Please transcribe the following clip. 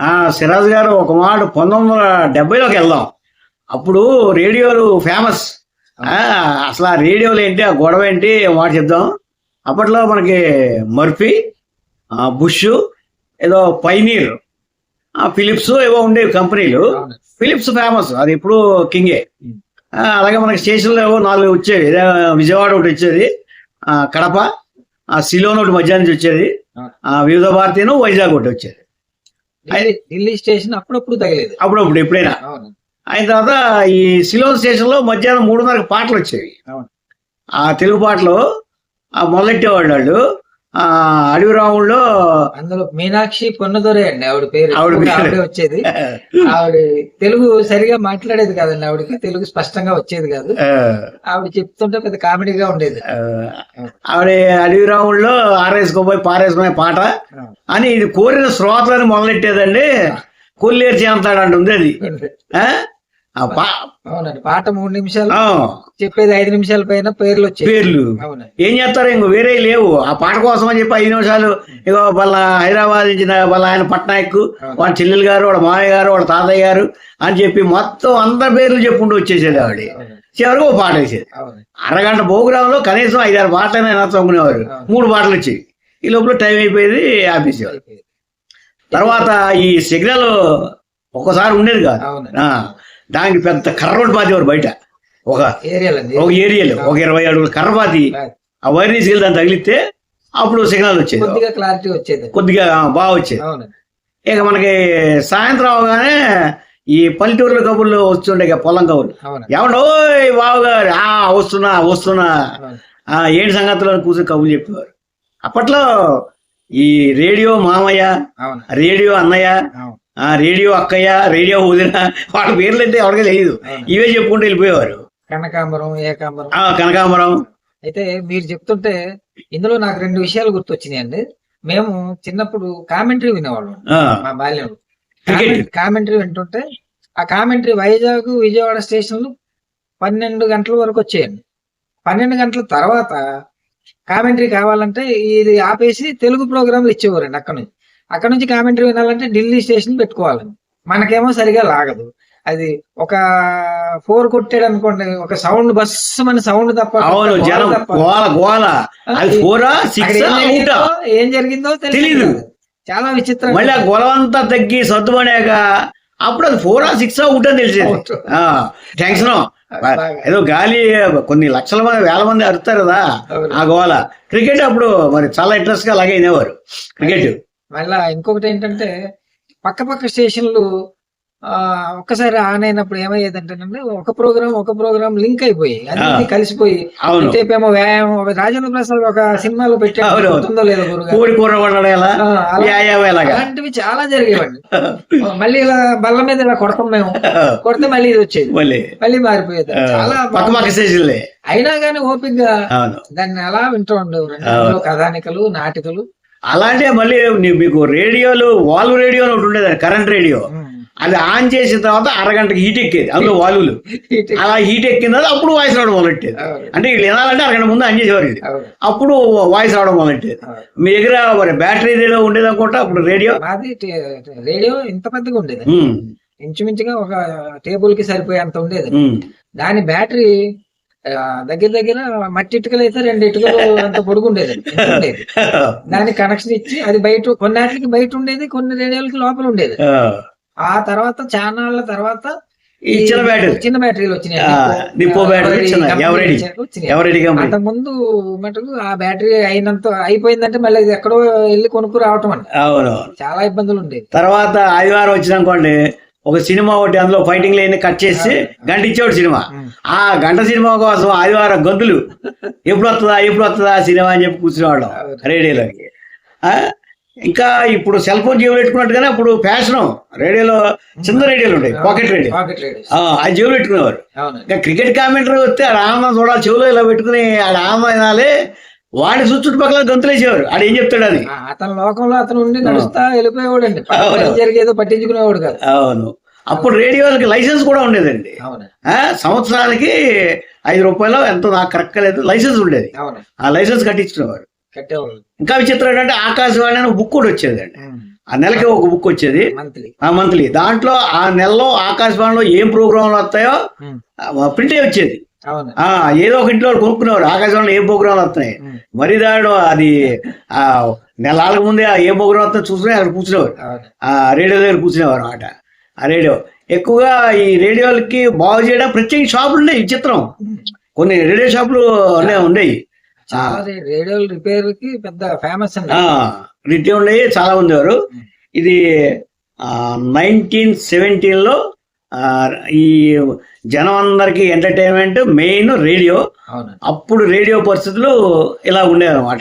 ఆ సిరాజ్ గారు ఒక మాట పంతొమ్మిది వందల డెబ్బైలోకి వెళ్దాం. అప్పుడు రేడియోలు ఫేమస్. అసలు ఆ రేడియోలు ఏంటి ఆ గొడవ ఏంటి మాట చెప్దాం. అప్పట్లో మనకి మర్ఫీ బుష్ ఏదో పైనీర్ ఫిలిప్స్ ఏవో ఉండేవి కంపెనీలు. ఫిలిప్స్ ఫేమస్ అది ఎప్పుడు కింగే. అలాగే మనకి స్టేషన్లో ఏవో నాలుగు వచ్చేవి. విజయవాడ ఒకటి వచ్చేది కడప ఆ సిలోన్ ఒకటి మధ్యాహ్నం నుంచి వచ్చేది వివిధ భారతీయను వైజాగ్ ఒకటి వచ్చేది. ఢిల్లీ స్టేషన్ అప్పుడప్పుడు తగిలేదు. అప్పుడప్పుడు ఎప్పుడైనా. అయిన తర్వాత ఈ సిలోన్ స్టేషన్లో మధ్యాహ్నం మూడున్నరకు పాటలు వచ్చేవి అవును. ఆ తెలుగు పాటలు ఆ మొదలెట్టేవాళ్ళు వాళ్ళు. ఆ అడవి రాముల్లో అందులో మీనాక్షి పొన్నదొరే అండి ఆవిడ పేరు. ఆవిడ వచ్చేది. ఆవిడ తెలుగు సరిగా మాట్లాడేది కాదండి ఆవిడకి. తెలుగు స్పష్టంగా వచ్చేది కాదు. ఆవిడ చెప్తుంటే పెద్ద కామెడీగా ఉండేది. ఆవిడ అడవి రాముల్లో ఆరేసుకోపోయి పారేసుకునే పాట. అని ఇది కోరిన శ్రోతలని మొదలెట్టేదండి. కొల్లేరు చేస్తాడు అంటుంది అది అవునండి పాట మూడు నిమిషాలు చెప్పేది ఐదు నిమిషాల పైన పేర్లు వచ్చేది పేర్లు. ఏం చేస్తారు ఇంకో? వేరే లేవు. ఆ పాట కోసం అని చెప్పి ఐదు నిమిషాలు ఇగో వాళ్ళ హైదరాబాద్ నుంచి వాళ్ళ ఆయన పట్నాయక్ వాళ్ళ చెల్లెలు గారు వాళ్ళ మామయ్య గారు వాళ్ళ తాతయ్య గారు అని చెప్పి మొత్తం అందరి పేర్లు చెప్పుకుంటూ వచ్చేసేది ఆవిడ. చివరికి ఒక పాట వేసేది. అరగంట ప్రోగ్రాంలో కనీసం ఐదారు పాటలైనా చదువుకునేవారు. మూడు పాటలు వచ్చేవి ఈ లోపల టైం అయిపోయేది ఆపేసేవారు. తర్వాత ఈ సిగ్నల్ ఒక్కసారి ఉండేది కాదు. దానికి పెద్ద కర్ర ఒకటి పాతేవారు బయట. ఒక ఒక ఏరియాలో ఒక ఇరవై అడుగుల కర్ర పాతి ఆ వైర్ తీసుకెళ్ళి దాన్ని తగిలితే అప్పుడు సిగ్నల్ వచ్చేది. కొద్దిగా క్లారిటీ వచ్చేది. కొద్దిగా బాగా వచ్చేది. ఇక మనకి సాయంత్రం అవగానే ఈ పల్లెటూరుల కబుర్లు వస్తుండే ఇక పొలం కబుర్లు. అవునండి ఏమంటే ఓయ్ బావు గారు ఆ వస్తున్నా వస్తున్నా. ఆ ఏంటి సంగతులు కూర్చొని కబుర్లు చెప్పేవారు. అప్పట్లో ఈ రేడియో మామయ్య రేడియో అన్నయ్య రేడియో అక్కయ్య రేడియో వదిన వాళ్ళ పేర్లు అంటే ఎవరికి తెలియదు ఇవే చెప్పుకుంటూ వెళ్ళిపోయేవారు. కనకాంబరం ఏకాంబరం. కనకాంబరం. అయితే మీరు చెప్తుంటే ఇందులో నాకు రెండు విషయాలు గుర్తొచ్చినాయండి. మేము చిన్నప్పుడు కామెంటరీ వినేవాళ్ళం మా బాల్యం కామెంటరీ వింటుంటే ఆ కామెంటరీ వైజాగ్ విజయవాడ స్టేషన్లు పన్నెండు గంటల వరకు వచ్చేయండి. పన్నెండు గంటల తర్వాత కామెంటరీ కావాలంటే ఇది ఆపేసి తెలుగు ప్రోగ్రాంలు ఇచ్చేవారండి అక్కడ నుంచి. అక్కడ నుంచి కామెంటరీ వినాలంటే ఢిల్లీ స్టేషన్ పెట్టుకోవాలండి మనకేమో సరిగా లాగదు. అది ఒక ఫోర్ కొట్టాడు అనుకోండి ఒక సౌండ్ బస్ మన సౌండ్ తప్ప ఏం జరిగిందో. తెలియదు. చాలా విచిత్రం. మళ్ళీ ఆ గొలవంతా తగ్గి సర్దుమనేక అప్పుడు అది ఫోరా సిక్స్ ఉంటుందని తెలిసేది. ఆ టెన్షన్ ఏదో గాలి కొన్ని లక్షల మంది వేల మంది అరుతారు కదా. ఆ గోల. క్రికెట్ అప్పుడు మరి చాలా ఇంట్రెస్ట్గా అలాగే వినేవారు. క్రికెట్. మళ్ళా ఇంకొకటి ఏంటంటే పక్క పక్క స్టేషన్లు ఆ ఒక్కసారి ఆన్ అయినప్పుడు ఏమయ్యేదంటేనండి ఒక ప్రోగ్రామ్ ఒక ప్రోగ్రామ్ లింక్ అయిపోయి అన్ని కలిసిపోయి ఇటేపేమో వ్యాయామం రాజేంద్ర ప్రసాద్ ఒక సినిమాలో. పెట్టాడు లేదో అలాంటివి చాలా జరిగేవండి. మళ్ళీ ఇలా బల్ల మీద ఇలా కొడతాం మేము. కొడితే మళ్ళీ ఇది వచ్చేది. మళ్ళీ. మారిపోయేది. చాలా అయినా కానీ ఓపిక గా దాన్ని అలా వింటూ ఉండేవారు కథానికలు నాటికలు అలాంటి మళ్ళీ మీకు రేడియోలు వాల్వ్ రేడియో అని ఒకటి ఉండేది కరెంట్ రేడియో. అది ఆన్ చేసిన తర్వాత అరగంటకి హీట్ ఎక్కేది అందులో వాల్వులు. అలా హీట్ ఎక్కిన తర్వాత అప్పుడు వాయిస్ రావడం మొదలెట్టేది. అంటే వీళ్ళు వినాలంటే అరగంట ముందు ఆన్ చేసేవారు ఇది. అప్పుడు వాయిస్ రావడం మొదలెట్టేది. మీ దగ్గర మరి బ్యాటరీ ఉండేది అనుకుంటా? అప్పుడు రేడియో? రేడియో ఇంత పెద్దగా ఉండేది. ఇంచుమించుగా ఒక టేబుల్కి సరిపోయేంత ఉండేది. దాని బ్యాటరీ దగ్గర దగ్గర మట్టి ఇటుకలు అయితే రెండు ఇటుకలు అంత పొడుగు ఉండేది దానికి కనెక్షన్ ఇచ్చి అది బయట కొన్నిటికి బయట ఉండేది కొన్ని రేడియోలకి లోపల ఉండేది. ఆ, తర్వాత చానాళ్ళ తర్వాత ఈ చిన్న బ్యాటరీ చిన్న బ్యాటరీలు వచ్చినాయి. అంతకు ముందు మటుకు ఆ బ్యాటరీ అయినంత అయిపోయిందంటే మళ్ళీ ఎక్కడో వెళ్ళి కొనుక్కు రావటం అండి. చాలా ఇబ్బందులు ఉండేవి. తర్వాత ఆదివారం వచ్చినాకోండి ఒక సినిమా ఒకటి అందులో ఫైటింగ్ లైన్ కట్ చేసి గంట ఇచ్చేవాడు సినిమా. ఆ గంట సినిమా కోసం ఆదివారం గంతులు ఎప్పుడు వస్తుందా ఎప్పుడు వస్తుందా సినిమా? అని చెప్పి కూర్చునేవాళ్ళం. రేడియోలోకి. ఇంకా ఇప్పుడు సెల్ ఫోన్ జేబులు పెట్టుకున్నట్టుగానే అప్పుడు ఫ్యాషన్. రేడియోలో చిన్న రేడియోలు ఉంటాయి పాకెట్ రేడియో. అది జేబులు పెట్టుకునేవారు. ఇంకా క్రికెట్ కామెంటరీ వస్తే ఆడ ఆనందం చూడాలి చెవులో ఇలా పెట్టుకుని ఆడ ఆనందం వినాలి వాడి చుట్టుపక్కల గంతులు వేసేవారు ఆడ ఏం చెప్తాడు అది? అతని లోకంలో అతను ఉండి నడుస్తా వెళ్ళిపోయేవాడు అండి. జరిగేదో పట్టించుకునేవాడు కాదు. అవును. అప్పుడు రేడియోలకి లైసెన్స్ కూడా ఉండేదండి. సంవత్సరానికి ఐదు రూపాయలు ఎంతో నాకు కరెక్ట్ లేదు లైసెన్స్ ఉండేది. ఆ లైసెన్స్ కట్టించుకునేవారు ఇంకా విచిత్రం ఏంటంటే ఆకాశవాణి అని బుక్ కూడా వచ్చేదండి. ఆ నెలకి ఒక బుక్ వచ్చేది. మంత్లీ. ఆ మంత్లీ. దాంట్లో ఆ నెలలో ఆకాశవాణిలో ఏం ప్రోగ్రాంలు వస్తాయో ప్రింట్ అయ్యి వచ్చేది. ఆ ఏదో ఒక ఇంట్లో కొనుక్కునేవారు. ఆకాశవాణిలో ఏం ప్రోగ్రాంలు వస్తున్నాయి. మరి దాడు అది ఆ నెలలకు ముందే ఆ ఏ ప్రోగ్రాం వస్తుందో చూసుకుని అక్కడ కూర్చునేవారు. ఆ రేడియో దగ్గర కూర్చునేవారు అనమాట ఆ రేడియో. ఎక్కువగా ఈ రేడియోలకి బాగు చేయడం ప్రత్యేక షాపులు ఉండేవి విచిత్రం కొన్ని రేడియో షాపులు ఉండేవి చాలా రేడియో రిపేర్కి పెద్ద ఫేమస్ రిటే ఉండేవి చాలా ఉండేవారు ఇది నైన్టీన్ సెవెంటీన్లో ఈ జనం అందరికి ఎంటర్టైన్మెంట్ మెయిన్ రేడియో అప్పుడు రేడియో పరిస్థితులు ఇలా ఉండేవి అనమాట